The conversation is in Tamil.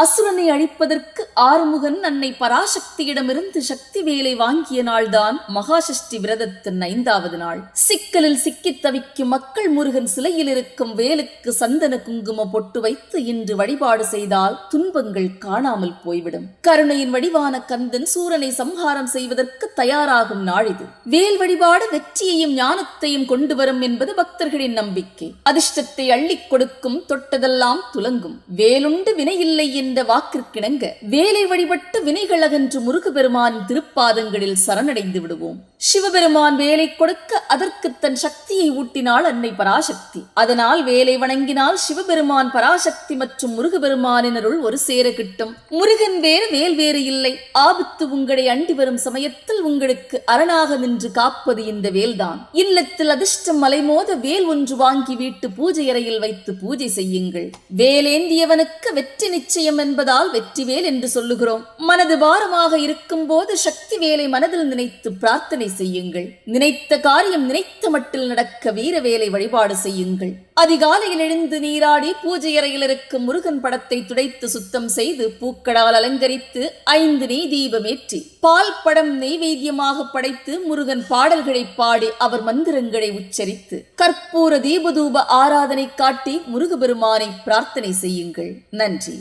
அசுரனை அழிப்பதற்கு ஆறுமுகன் அன்னை பராசக்தியிடமிருந்து சக்தி வேலை வாங்கிய நாள்தான் மகாசஷ்டி விரதத்தின் ஐந்தாவது நாள். சிக்கலில் சிக்கித் தவிக்கும் மக்கள் முருகன் சிலையில் இருக்கும் வேலுக்கு சந்தன குங்கும பொட்டு வைத்து இன்று வழிபாடு செய்தால் துன்பங்கள் காணாமல் போய்விடும். கருணையின் வடிவான கந்தன் சூரனை சம்ஹாரம் செய்வதற்கு தயாராகும் நாள் இது வேல் வழிபாடு வெற்றியையும் ஞானத்தையும் கொண்டு வரும் என்பது பக்தர்களின் நம்பிக்கை. அதிர்ஷ்டத்தை அள்ளிக் கொடுக்கும் தொட்டதெல்லாம் துலங்கும். வேலுண்டு வினையில்லை என்ற இந்த வாக்கிற்கிணங்க வேலை வழிபட்டு வினைகள் அகன்று முருகபெருமானின் திருப்பாதங்களில் சரணடைந்து விடுவோம். சிவபெருமான் வேலை கொடுக்க அதற்கு தன் சக்தியை ஊட்டினாள் அன்னை பராசக்தி. அதனால் வேலை வணங்கினால் சிவபெருமான் பராசக்தி மற்றும் முருகபெருமானினருள் ஒரு சேர கிட்டும். முருகன் வேறு வேல் வேறு இல்லை. ஆபத்து உங்களை அண்டி வரும் சமயத்தில் உங்களுக்கு அரணாக நின்று காப்பது இந்த வேல்தான். இல்லத்தில் அதிர்ஷ்டம் மலைமோத வேல் ஒன்று வாங்கி வீட்டு பூஜை அறையில் வைத்து பூஜை செய்யுங்கள். வேலேந்தியவனுக்கு வெற்றி நிச்சயம் என்பதால் வெற்றி வேல் என்று சொல்லுகிறோம். மனது பாரமாக இருக்கும் போது சக்தி வேலை மனதில் நினைத்து பிரார்த்தனை செய்யுங்கள். நினைத்த காரியம் நினைத்த மட்டில் நடக்க வீரவேலை வழிபாடு செய்யுங்கள். அதிகாலையில் எழுந்து நீராடி பூஜை அறையில் இருக்கும் முருகன் படத்தை துடைத்து சுத்தம் செய்து பூக்களால் அலங்கரித்து ஐந்து நெய் தீபமேற்றி பால் படம் நெய்வேத்தியமாக படைத்து முருகன் பாடல்களை பாடி அவர் மந்திரங்களை உச்சரித்து கற்பூர தீபதூப ஆராதனை காட்டி முருகபெருமானை பிரார்த்தனை செய்யுங்கள். நன்றி.